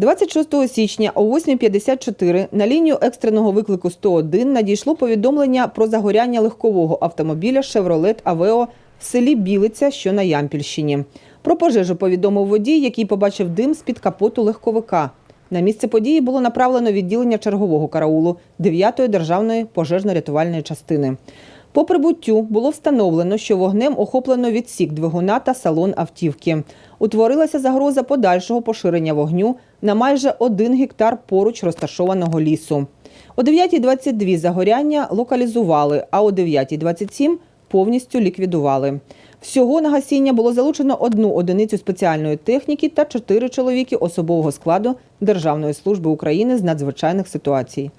26 січня о 8.54 на лінію екстреного виклику 101 надійшло повідомлення про загоряння легкового автомобіля «Шевролет Авео» в селі Білиця, що на Ямпільщині. Про пожежу повідомив водій, який побачив дим з-під капоту легковика. На місце події було направлено відділення чергового караулу 9-ї державної пожежно-рятувальної частини. По прибуттю було встановлено, що вогнем охоплено відсік двигуна та салон автівки. Утворилася загроза подальшого поширення вогню на майже один гектар поруч розташованого лісу. О 9.22 загоряння локалізували, а о 9.27 повністю ліквідували. Всього на гасіння було залучено одну одиницю спеціальної техніки та чотири чоловіки особового складу Державної служби України з надзвичайних ситуацій.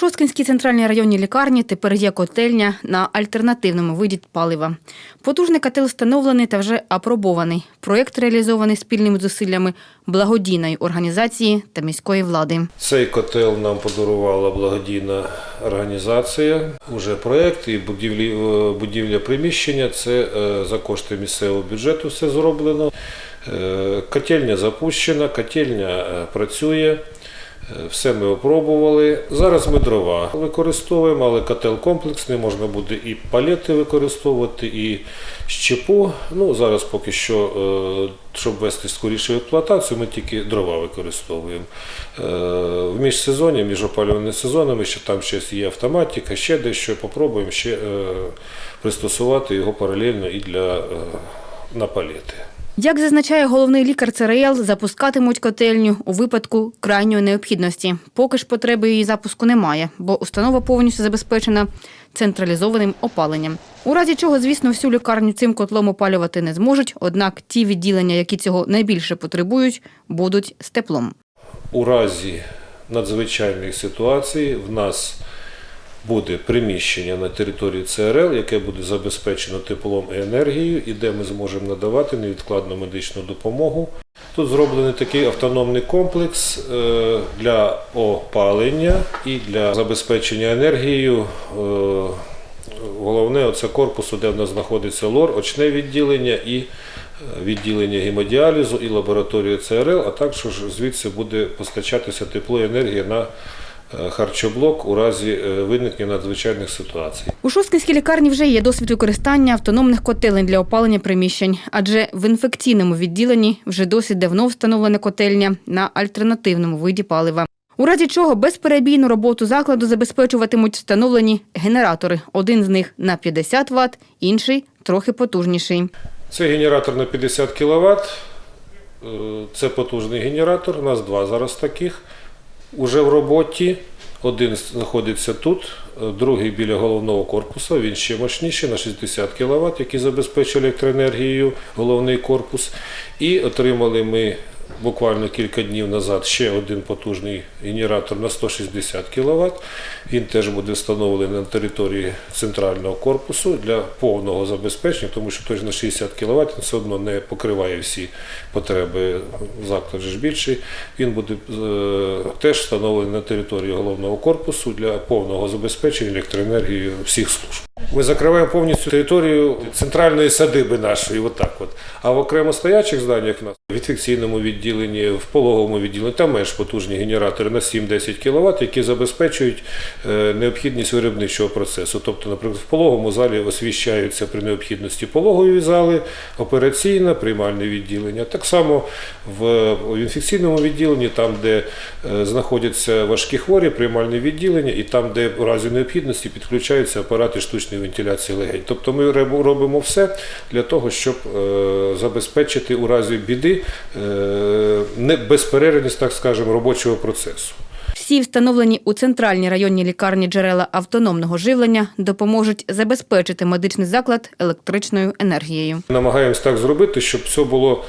Шосткинській центральній районній лікарні тепер є котельня на альтернативному виді палива. Потужний котел встановлений та вже апробований. Проєкт реалізований спільними зусиллями благодійної організації та міської влади. Цей котел нам подарувала благодійна організація. Уже проєкт і будівлі, е, будівля приміщення. Це е, за кошти місцевого бюджету все зроблено. Е, Котельня запущена, котельня працює. Все ми опробували. Зараз ми дрова використовуємо, але котел комплексний, можна буде і палети використовувати, і щепу. Ну, зараз поки що, е, щоб вести скоріше експлуатацію, ми тільки дрова використовуємо. Е, В міжсезонні, між опалювальними сезонами, ще там ще є автоматика, ще дещо попробуємо ще е, пристосувати його паралельно і для на палети. Як зазначає головний лікар ЦРЛ, запускатимуть котельню у випадку крайньої необхідності. Поки ж потреби її запуску немає, бо установа повністю забезпечена централізованим опаленням. У разі чого, звісно, всю лікарню цим котлом опалювати не зможуть, однак ті відділення, які цього найбільше потребують, будуть з теплом. У разі надзвичайної ситуації в нас буде приміщення на території ЦРЛ, яке буде забезпечено теплом і енергією, і де ми зможемо надавати невідкладну медичну допомогу. Тут зроблений такий автономний комплекс е, для опалення і для забезпечення енергією. е, Головне це корпусу, де в нас знаходиться лор, очне відділення і е, відділення гемодіалізу і лабораторія ЦРЛ, а також звідси буде постачатися тепло і енергія на харчоблок у разі е, виникнення надзвичайних ситуацій. У Шосткинській лікарні вже є досвід використання автономних котелень для опалення приміщень, адже в інфекційному відділенні вже досить давно встановлена котельня на альтернативному виді палива. У разі чого безперебійну роботу закладу забезпечуватимуть встановлені генератори. Один з них на 50 Вт, інший трохи потужніший. Це генератор на 50 кВт. Це потужний генератор. У нас два зараз таких. Уже в роботі. Один знаходиться тут, е, другий біля головного корпусу. Він ще мощніший на 60 кВт, який забезпечує електроенергією головний корпус. І отримали ми буквально кілька днів назад ще один потужний генератор на 160 кВт. Він теж буде встановлений на території центрального корпусу для повного забезпечення, тому що той на 60 кВт він все одно не покриває всі потреби. Заклад ж більший. Він буде е, теж встановлений на території головного корпусу для повного забезпечення електроенергією всіх служб. Ми закриваємо повністю територію центральної садиби нашої, отак от. А в окремо стоячих зданнях у нас в інфекційному відділенні, в пологовому відділенні там менш потужні генератори на 7-10 кВт, які забезпечують е, необхідність виробничого процесу. Тобто, наприклад, в пологовому залі освіщаються при необхідності пологові зали, операційне, приймальне відділення. Так само в, в інфекційному відділенні, там, де е, знаходяться важкі хворі, приймальне відділення, і там, де в разі необхідності підключаються апарати штучної вентиляції легень. Тобто ми робимо все для того, щоб е, забезпечити у разі біди е, безперервність, так скажемо, робочого процесу. Всі встановлені у центральній районній лікарні джерела автономного живлення допоможуть забезпечити медичний заклад електричною енергією. Намагаємось так зробити, щоб все було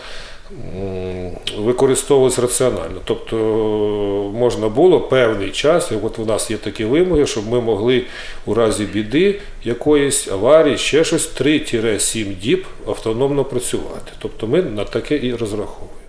використовувалось раціонально. Тобто е, можна було певний час, і от у нас є такі вимоги, щоб ми могли у разі біди, якоїсь аварії, ще щось 3-7 діб автономно працювати. Тобто ми на таке і розраховуємо.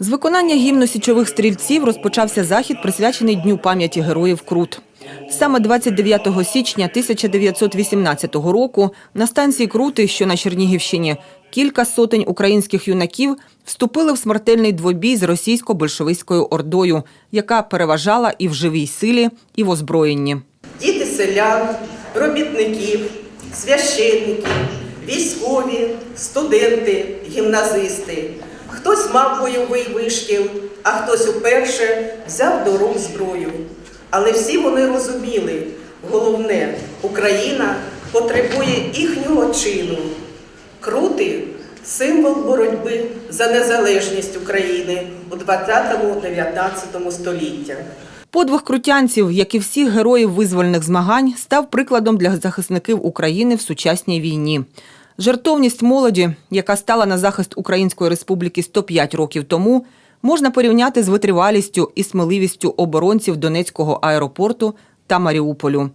З виконання гімну січових стрільців розпочався захід, присвячений Дню пам'яті героїв Крут. Саме 29 січня 1918 року на станції Крути, що на Чернігівщині, кілька сотень українських юнаків вступили в смертельний двобій з російсько-большевистською ордою, яка переважала і в живій силі, і в озброєнні. діти селян, робітників, священників, військові, студенти, гімназисти. Хтось мав бойовий вишкіл, а хтось уперше взяв до рук зброю. Але всі вони розуміли, головне, Україна потребує їхнього чину. Крути символ боротьби за незалежність України у 20-19 століттях. Подвиг крутянців, як і всіх героїв визвольних змагань, став прикладом для захисників України в сучасній війні. Жертовність молоді, яка стала на захист Української Республіки 105 років тому, можна порівняти з витривалістю і сміливістю оборонців Донецького аеропорту та Маріуполю.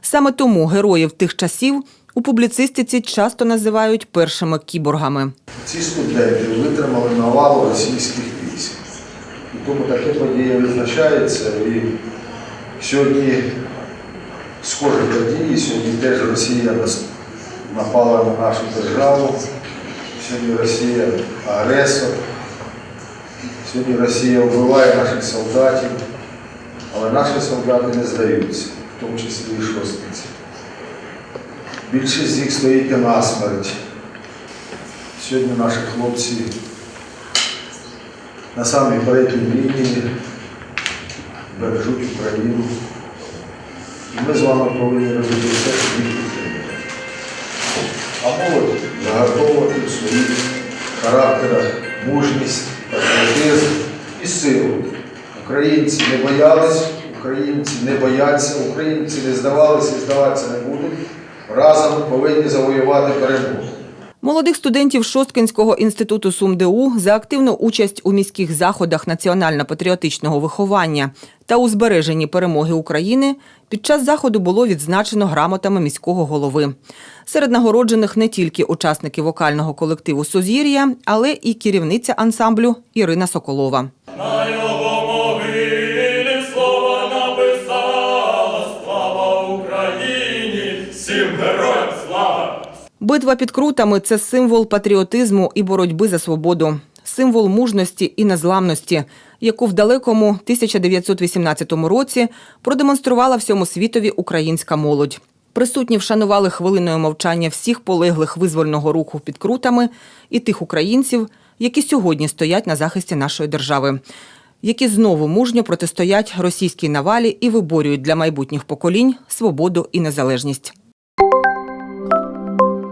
Саме тому героїв тих часів у публіцистиці часто називають першими кіборгами. Ці студенти витримали навалу російських військ. І тому таке подія відзначається. І сьогодні схожі події, сьогодні теж Росія напала на нашу державу. Сьогодні Росія агресор. Сьогодні Росія вбиває наших солдатів, але наші солдати не здаються, в тому числі і шостниці. Більшість з них стоїть і насмерть. Сьогодні наші хлопці на самій передній лінії бережуть Україну. І ми з вами повинні робити все, щоб їх підтримати. А молодь загартовувати в своїх характерах мужність, патріотизм і силу. Українці не боялись, українці не бояться, українці не здавалися і здаватися не будуть. Разом повинні завоювати перемогу. Молодих студентів Шосткинського інституту СумДУ за активну участь у міських заходах національно-патріотичного виховання та у збереженні перемоги України під час заходу було відзначено грамотами міського голови. Серед нагороджених не тільки учасники вокального колективу Сузір'я, але і керівниця ансамблю Ірина Соколова. Героям слава! Битва під крутами це символ патріотизму і боротьби за свободу, символ мужності і незламності, яку в далекому 1918 році продемонструвала всьому світові українська молодь. Присутні вшанували хвилиною мовчання всіх полеглих визвольного руху під крутами і тих українців, які сьогодні стоять на захисті нашої держави, які знову мужньо протистоять російській навалі і виборюють для майбутніх поколінь свободу і незалежність.